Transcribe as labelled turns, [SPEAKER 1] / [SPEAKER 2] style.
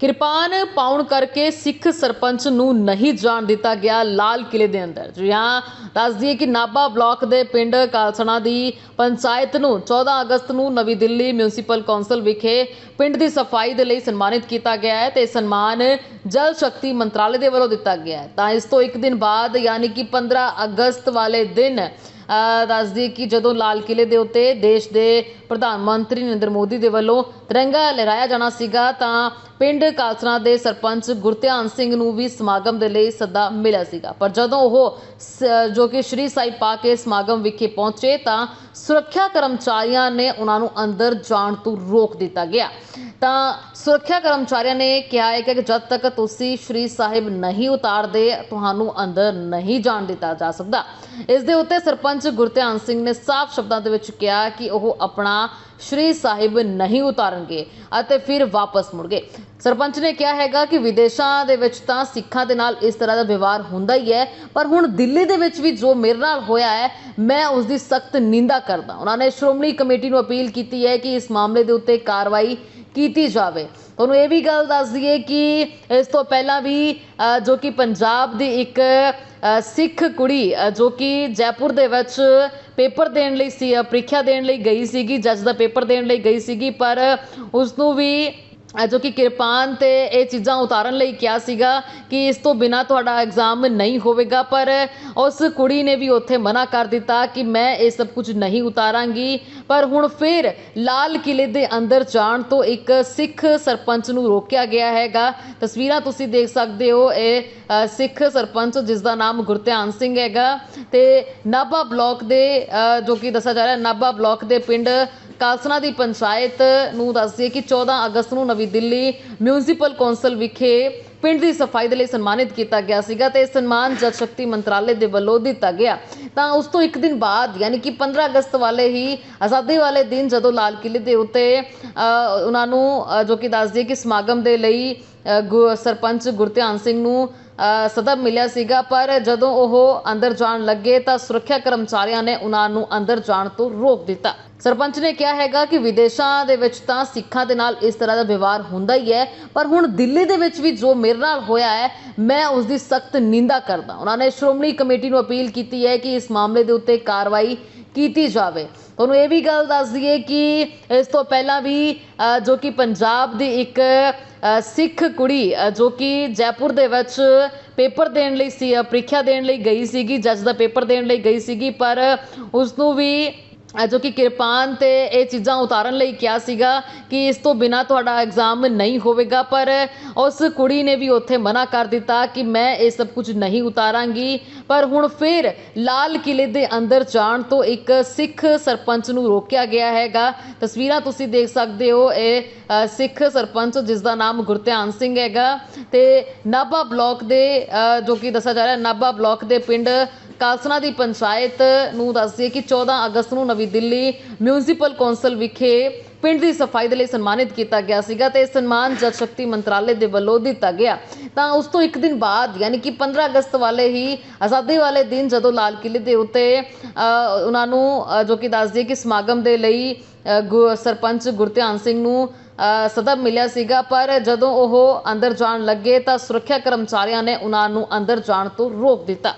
[SPEAKER 1] ਕਿਰਪਾਨ ਪਾਉਣ ਕਰਕੇ ਸਿੱਖ ਸਰਪੰਚ ਨੂੰ ਨਹੀਂ ਜਾਣ ਦਿੱਤਾ ਗਿਆ ਲਾਲ ਕਿਲੇ ਦੇ ਅੰਦਰ। ਜੀ ਹਾਂ, ਦੱਸ ਦਈਏ ਕਿ ਨਾਭਾ ਬਲਾਕ ਦੇ ਪਿੰਡ ਕਾਲਸਣਾ ਦੀ ਪੰਚਾਇਤ ਨੂੰ 14 ਅਗਸਤ ਨੂੰ ਨਵੀਂ ਦਿੱਲੀ ਮਿਊਨਿਸਪਲ ਕੌਂਸਲ ਵਿਖੇ ਪਿੰਡ ਦੀ ਸਫ਼ਾਈ ਦੇ ਲਈ ਸਨਮਾਨਿਤ ਕੀਤਾ ਗਿਆ ਹੈ ਤੇ ਸਨਮਾਨ ਜਲ ਸ਼ਕਤੀ ਮੰਤਰਾਲੇ ਦੇ ਵੱਲੋਂ ਦਿੱਤਾ ਗਿਆ ਹੈ। ਤਾਂ ਇਸ ਤੋਂ ਇੱਕ ਦਿਨ ਬਾਅਦ, ਯਾਨੀ ਕਿ 15 ਅਗਸਤ ਵਾਲੇ ਦਿਨ ਦੱਸਦੀ ਕਿ ਜਦੋਂ ਲਾਲ ਕਿਲੇ ਦੇ ਉੱਤੇ ਦੇਸ਼ ਦੇ ਪ੍ਰਧਾਨ ਮੰਤਰੀ ਨਰਿੰਦਰ ਮੋਦੀ ਦੇ ਵੱਲੋਂ ਤਿਰੰਗਾ ਲਹਿਰਾਇਆ ਜਾਣਾ ਸੀਗਾ, ਤਾਂ ਪਿੰਡ ਕਾਲਸਨਾ ਦੇ ਸਰਪੰਚ ਗੁਰਧਿਆਨ ਸਿੰਘ ਨੂੰ ਵੀ ਸਮਾਗਮ ਦੇ ਲਈ ਸੱਦਾ ਮਿਲਿਆ ਸੀਗਾ। ਪਰ ਜਦੋਂ ਉਹ ਸ- ਜੋ ਕਿ ਸ਼੍ਰੀ ਸਾਈ ਪਾ ਕੇ ਸਮਾਗਮ ਵਿਖੇ ਪਹੁੰਚੇ, ਤਾਂ ਸੁਰੱਖਿਆ ਕਰਮਚਾਰੀਆਂ ਨੇ ਉਹਨਾਂ ਨੂੰ ਅੰਦਰ ਜਾਣ ਤੋਂ ਰੋਕ ਦਿੱਤਾ ਗਿਆ। ਤਾਂ ਸੁਰੱਖਿਆ ਕਰਮਚਾਰੀਆਂ ਨੇ ਕਿਹਾ ਹੈ ਕਿ ਜਦ ਤੱਕ ਤੁਸੀਂ ਸ਼੍ਰੀ ਸਾਹਿਬ ਨਹੀਂ ਉਤਾਰਦੇ, ਤੁਹਾਨੂੰ ਅੰਦਰ ਨਹੀਂ ਜਾਣ ਦਿੱਤਾ ਜਾ ਸਕਦਾ। ਇਸ ਦੇ ਉੱਤੇ ਸਰਪੰਚ ਗੁਰਧਿਆਨ ਸਿੰਘ ਨੇ ਸਾਫ਼ ਸ਼ਬਦਾਂ ਦੇ ਵਿੱਚ ਕਿਹਾ ਕਿ ਉਹ ਆਪਣਾ ਸ਼੍ਰੀ ਸਾਹਿਬ ਨਹੀਂ ਉਤਾਰਨਗੇ ਅਤੇ ਫਿਰ ਵਾਪਸ ਮੁੜ ਗਏ। ਸਰਪੰਚ ਨੇ ਕਿਹਾ ਹੈਗਾ ਕਿ ਵਿਦੇਸ਼ਾਂ ਦੇ ਵਿੱਚ ਤਾਂ ਸਿੱਖਾਂ ਦੇ ਨਾਲ ਇਸ ਤਰ੍ਹਾਂ ਦਾ ਵਿਵਹਾਰ ਹੁੰਦਾ ਹੀ ਹੈ, ਪਰ ਹੁਣ ਦਿੱਲੀ ਦੇ ਵਿੱਚ ਵੀ ਜੋ ਮੇਰੇ ਨਾਲ ਹੋਇਆ ਹੈ, ਮੈਂ ਉਸ ਦੀ ਸਖਤ ਨਿੰਦਾ ਕਰਦਾ ਉਹਨਾਂ ਨੇ ਸ਼੍ਰੋਮਣੀ ਕਮੇਟੀ ਨੂੰ ਅਪੀਲ ਕੀਤੀ ਹੈ ਕਿ ਇਸ ਮਾਮਲੇ ਦੇ ਉੱਤੇ ਕਾਰਵਾਈ ਕੀਤੀ ਜਾਵੇ। ਤੁਹਾਨੂੰ ਇਹ ਵੀ ਗੱਲ ਦੱਸ ਦਈਏ ਕਿ ਇਸ ਤੋਂ ਪਹਿਲਾਂ ਵੀ ਜੋ ਕਿ ਪੰਜਾਬ ਦੀ ਇੱਕ ਸਿੱਖ ਕੁੜੀ ਜੋ ਕਿ ਜੈਪੁਰ ਦੇ ਵਿੱਚ ਪੇਪਰ ਦੇਣ ਲਈ ਸੀ ਪ੍ਰੀਖਿਆ ਦੇਣ ਲਈ ਗਈ ਸੀਗੀ, ਜੱਜ ਦਾ ਪੇਪਰ ਦੇਣ ਲਈ ਗਈ ਸੀਗੀ, ਪਰ ਉਸ ਨੂੰ ਵੀ ਜੋ ਕਿ ਕਿਰਪਾਨ ਤੇ ਇਹ ਚੀਜ਼ਾਂ ਉਤਾਰਨ ਲਈ ਕਿਹਾ ਸੀਗਾ ਕਿ ਇਸ ਤੋਂ ਬਿਨਾ ਤੁਹਾਡਾ ਐਗਜ਼ਾਮ ਨਹੀਂ ਹੋਵੇਗਾ, ਪਰ ਉਸ ਕੁੜੀ ਨੇ ਵੀ ਉੱਥੇ ਮਨਾ ਕਰ ਦਿੱਤਾ ਕਿ ਮੈਂ ਇਹ ਸਭ ਕੁਝ ਨਹੀਂ ਉਤਾਰਾਂਗੀ। ਪਰ ਹੁਣ ਫਿਰ ਲਾਲ ਕਿਲੇ ਦੇ ਅੰਦਰ ਜਾਣ ਤੋਂ ਇੱਕ ਸਿੱਖ ਸਰਪੰਚ ਨੂੰ ਰੋਕਿਆ ਗਿਆ ਹੈਗਾ। ਤਸਵੀਰਾਂ ਤੁਸੀਂ ਦੇਖ ਸਕਦੇ ਹੋ, ਇਹ ਸਿੱਖ ਸਰਪੰਚ ਜਿਸ ਦਾ ਨਾਮ ਗੁਰਧਿਆਨ ਸਿੰਘ ਹੈਗਾ ਤੇ ਨਾਭਾ ਬਲਾਕ ਦੇ ਜੋ ਕਿ ਦੱਸਿਆ ਜਾ ਰਿਹਾ, ਨਾਭਾ ਬਲਾਕ ਦੇ ਪਿੰਡ ਕਾਲਸਨਾ ਦੀ ਪੰਚਾਇਤ ਨੂੰ ਦੱਸ ਦਈਏ ਕਿ 14 ਅਗਸਤ ਨੂੰ ਨਵੀਂ ਦਿੱਲੀ ਮਿਊਨਿਸਪਲ ਕੌਂਸਲ ਵਿਖੇ ਪਿੰਡ ਦੀ ਸਫ਼ਾਈ ਦੇ ਲਈ ਸਨਮਾਨਿਤ ਕੀਤਾ ਗਿਆ ਸੀਗਾ ਤੇ ਇਹ ਸਨਮਾਨ ਜਲ ਸ਼ਕਤੀ ਮੰਤਰਾਲੇ ਦੇ ਵੱਲੋਂ ਦਿੱਤਾ ਗਿਆ। ਤਾਂ ਉਸ ਤੋਂ ਇੱਕ ਦਿਨ ਬਾਅਦ ਯਾਨੀ ਕਿ 15 ਅਗਸਤ ਵਾਲੇ ਹੀ ਆਜ਼ਾਦੀ ਵਾਲੇ ਦਿਨ ਜਦੋਂ ਲਾਲ ਕਿਲੇ ਦੇ ਉੱਤੇ ਉਹਨਾਂ ਨੂੰ ਜੋ ਕਿ ਦੱਸ ਦਈਏ ਕਿ ਸਮਾਗਮ ਦੇ ਲਈ ਗੁ- ਸਰਪੰਚ ਗੁਰਧਿਆਨ ਸਿੰਘ ਨੂੰ ਅ, ਮਿਲਿਆ ਸੀਗਾ ਪਰ ਜਦੋਂ ਉਹ ਅੰਦਰ ਜਾਣ ਲੱਗੇ ਤਾਂ ਸੁਰੱਖਿਆ ਕਰਮਚਾਰੀਆਂ ਨੇ ਉਹਨਾਂ ਨੂੰ ਅੰਦਰ ਜਾਣ ਤੋਂ ਰੋਕ ਦਿੱਤਾ। ਸਰਪੰਚ ਨੇ ਕਿਹਾ ਹੈਗਾ ਕਿ ਵਿਦੇਸ਼ਾਂ ਦੇ ਵਿੱਚ ਤਾਂ ਸਿੱਖਾਂ ਦੇ ਨਾਲ ਇਸ ਤਰ੍ਹਾਂ ਦਾ ਵਿਵਹਾਰ ਹੁੰਦਾ ਹੀ ਹੈ ਪਰ ਹੁਣ ਦਿੱਲੀ ਦੇ ਵਿੱਚ ਵੀ ਜੋ ਮੇਰੇ ਨਾਲ ਹੋਇਆ ਹੈ ਮੈਂ ਉਸ ਦੀ ਸਖਤ ਨਿੰਦਾ ਕਰਦਾ ਉਹਨਾਂ ਨੇ ਸ਼੍ਰੋਮਣੀ ਕਮੇਟੀ ਨੂੰ ਅਪੀਲ ਕੀਤੀ ਹੈ ਕਿ ਇਸ ਮਾਮਲੇ ਦੇ ਉੱਤੇ ਕਾਰਵਾਈ ਕੀਤੀ ਜਾਵੇ। ਤੁਹਾਨੂੰ ਇਹ ਵੀ ਗੱਲ ਦੱਸ ਦਈਏ ਕਿ ਇਸ ਤੋਂ ਪਹਿਲਾਂ ਵੀ ਜੋ ਕਿ ਪੰਜਾਬ ਦੀ ਇੱਕ ਸਿੱਖ ਕੁੜੀ ਜੋ ਕਿ ਜੈਪੁਰ ਦੇ ਵਿੱਚ ਪੇਪਰ ਦੇਣ ਲਈ ਸੀ ਪ੍ਰੀਖਿਆ ਦੇਣ ਲਈ ਗਈ ਸੀਗੀ, ਜੱਜ ਦਾ ਪੇਪਰ ਦੇਣ ਲਈ ਗਈ ਸੀਗੀ, ਪਰ ਉਸ ਨੂੰ ਵੀ ਜੋ ਕਿ ਕਿਰਪਾਨ ਤੇ ਇਹ ਚੀਜ਼ਾਂ ਉਤਾਰਨ ਲਈ ਕਿਹਾ ਸੀਗਾ ਕਿ ਇਸ ਤੋਂ ਬਿਨਾ ਤੁਹਾਡਾ ਐਗਜ਼ਾਮ ਨਹੀਂ ਹੋਵੇਗਾ, ਪਰ ਉਸ ਕੁੜੀ ਨੇ ਵੀ ਉੱਥੇ ਮਨਾ ਕਰ ਦਿੱਤਾ ਕਿ ਮੈਂ ਇਹ ਸਭ ਕੁਝ ਨਹੀਂ ਉਤਾਰਾਂਗੀ। ਪਰ ਹੁਣ ਫਿਰ ਲਾਲ ਕਿਲੇ ਦੇ ਅੰਦਰ ਜਾਣ ਤੋਂ ਇੱਕ ਸਿੱਖ ਸਰਪੰਚ ਨੂੰ ਰੋਕਿਆ ਗਿਆ ਹੈਗਾ। ਤਸਵੀਰਾਂ ਤੁਸੀਂ ਦੇਖ ਸਕਦੇ ਹੋ, ਇਹ ਸਿੱਖ ਸਰਪੰਚ ਜਿਸ ਦਾ ਨਾਮ ਗੁਰਧਿਆਨ ਸਿੰਘ ਹੈਗਾ ਤੇ ਨਾਭਾ ਬਲਾਕ ਦੇ ਜੋ ਕਿ ਦੱਸਿਆ ਜਾ ਰਿਹਾ, ਨਾਭਾ ਬਲਾਕ ਦੇ ਪਿੰਡ ਕਾਲਸਨਾ ਦੀ ਪੰਚਾਇਤ ਨੂੰ ਦੱਸ ਦਈਏ ਕਿ 14 ਅਗਸਤ ਨੂੰ ਨਵੀਂ ਦਿੱਲੀ ਮਿਊਨਿਸਪਲ ਕੌਂਸਲ ਵਿਖੇ ਪਿੰਡ ਦੀ ਸਫ਼ਾਈ ਦੇ ਲਈ ਸਨਮਾਨਿਤ ਕੀਤਾ ਗਿਆ ਸੀਗਾ ਤੇ ਇਹ ਸਨਮਾਨ ਜਲ ਸ਼ਕਤੀ ਮੰਤਰਾਲੇ ਦੇ ਵੱਲੋਂ ਦਿੱਤਾ ਗਿਆ। ਤਾਂ ਉਸ ਤੋਂ ਇੱਕ ਦਿਨ ਬਾਅਦ ਯਾਨੀ ਕਿ 15 ਅਗਸਤ ਵਾਲੇ ਹੀ ਆਜ਼ਾਦੀ ਵਾਲੇ ਦਿਨ ਜਦੋਂ ਲਾਲ ਕਿਲੇ ਦੇ ਉੱਤੇ ਉਹਨਾਂ ਨੂੰ ਜੋ ਕਿ ਦੱਸ ਦਈਏ ਕਿ ਸਮਾਗਮ ਦੇ ਲਈ ਗੁ- ਸਰਪੰਚ ਗੁਰਧਿਆਨ ਸਿੰਘ ਨੂੰ ਅ, ਮਿਲਿਆ ਸੀਗਾ। ਪਰ ਜਦੋਂ ਉਹ ਅੰਦਰ ਜਾਣ ਲੱਗੇ ਤਾਂ ਸੁਰੱਖਿਆ ਕਰਮਚਾਰੀਆਂ ਨੇ ਉਹਨਾਂ ਨੂੰ ਅੰਦਰ ਜਾਣ ਤੋਂ ਰੋਕ ਦਿੱਤਾ।